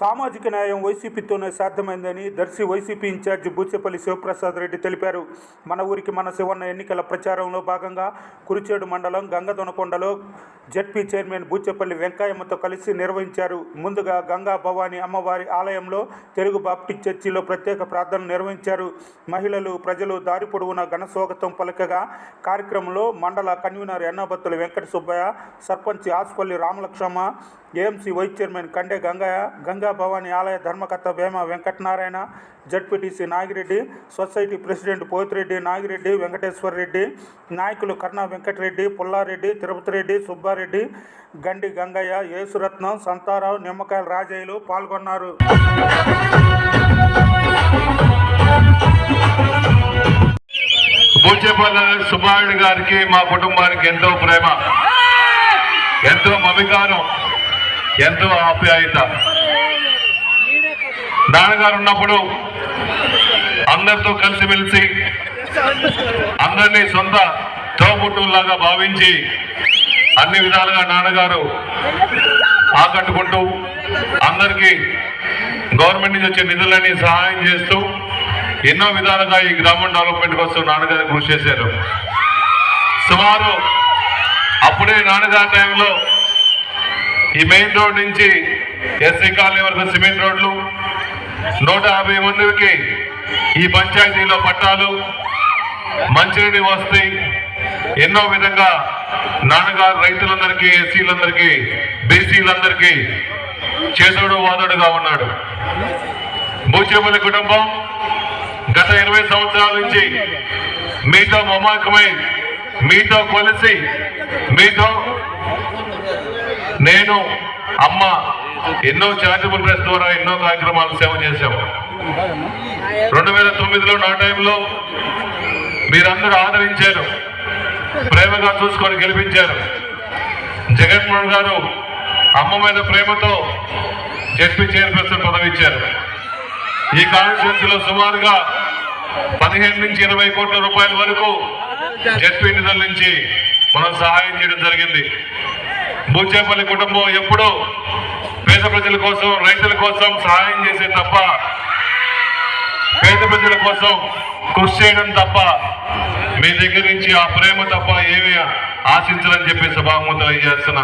సామాజిక న్యాయం వైసీపీతోనే సాధ్యమైందని దర్శి వైసీపీ ఇన్ఛార్జి బూచేపల్లి శివప్రసాద్ రెడ్డి తెలిపారు. మన ఊరికి మన శివన్న ఎన్నికల ప్రచారంలో భాగంగా కురిచేడు మండలం గంగదొనకొండలో జడ్పీ చైర్మన్ బూచేపల్లి వెంకయ్యమ్మతో కలిసి నిర్వహించారు. ముందుగా గంగా భవాని అమ్మవారి ఆలయంలో తెలుగు బాప్టిక్ చర్చిలో ప్రత్యేక ప్రార్థనలు నిర్వహించారు. మహిళలు ప్రజలు దారి పొడవునా ఘన స్వాగతం పలకగా కార్యక్రమంలో మండల convener Ennabattula Venkata Subbaiah sarpanch Asupalli Ramalakshma AMC vice chairman Kande Gangaiah Ganga Bhavani ఆలయ ధర్మకర్త Vema Venkatanarayana ZPTC Nagireddy society president Potireddy Nagireddy Venkateswara Reddy నాయకులు కర్ణా వెంకటరెడ్డి పుల్లారెడ్డి తిరుపతి రెడ్డి సుబ్బారెడ్డి గండి గంగయ్య యేసురత్నం సంతారావు నిమ్మకాయల రాజయ్యలు పాల్గొన్నారు. బూచేపల్లి సుబ్బారెడ్డి గారికి మా కుటుంబానికి ఎంతో ప్రేమ ఎంతో మమికారం ఎంతో ఆప్యాయత. నాన్నగారు ఉన్నప్పుడు అందరితో కలిసిమెలిసి అందరినీ సొంత తోబుట్టులాగా భావించి అన్ని విధాలుగా నాన్నగారు ఆకట్టుకుంటూ అందరికీ గవర్నమెంట్ నుంచి వచ్చే నిధులని సహాయం చేస్తూ ఎన్నో విధాలుగా ఈ గ్రామం డెవలప్మెంట్ కోసం నాన్నగారు కృషి చేశారు. సుమారు అప్పుడే నాన్నగారి టైంలో ఈ మెయిన్ రోడ్ నుంచి ఎస్సీ కాలనీ వరకు సిమెంట్ రోడ్లు నూట యాభై మందికి ఈ పంచాయతీలో పట్టాలు మంచినీటి వస్తాయి ఎన్నో విధంగా నాన్నగారు రైతులందరికీ ఎస్సీలందరికీ బీసీలందరికీ చేదోడు వాదోడుగా ఉన్నాడు. భూచేపల్లి కుటుంబం గత ఇరవై సంవత్సరాల నుంచి మీతో మమాకమై మీతో కొలిసి మీతో నేను అమ్మ ఎన్నో చారిటబుల్ ట్రస్ట్ ద్వారా ఎన్నో కార్యక్రమాలు సేవ చేశాము రెండు వేల తొమ్మిదిలో నా టైంలో మీరందరూ ఆదరించారు. ప్రేమగా చూసుకొని గెలిపించారు. జగన్మోహన్ గారు అమ్మ మీద ప్రేమతో జడ్పీ చైర్పర్సన్ పదవి ఇచ్చారు. ఈ కాన్స్టిట్యూన్సీలో సుమారుగా పదిహేను నుంచి ఇరవై కోట్ల రూపాయల వరకు జడ్పీ నిధుల నుంచి మనం సహాయం చేయడం జరిగింది. బూచేపల్లి కుటుంబం ఎప్పుడూ పేద ప్రజల కోసం రైతుల కోసం సహాయం చేసే తప్ప పేద ప్రజల కోసం కృషి చేయడం తప్ప మీ దగ్గర నుంచి ఆ ప్రేమ తప్ప ఏమీ ఆశించాలని చెప్పి సభాముద్ర చేస్తున్నా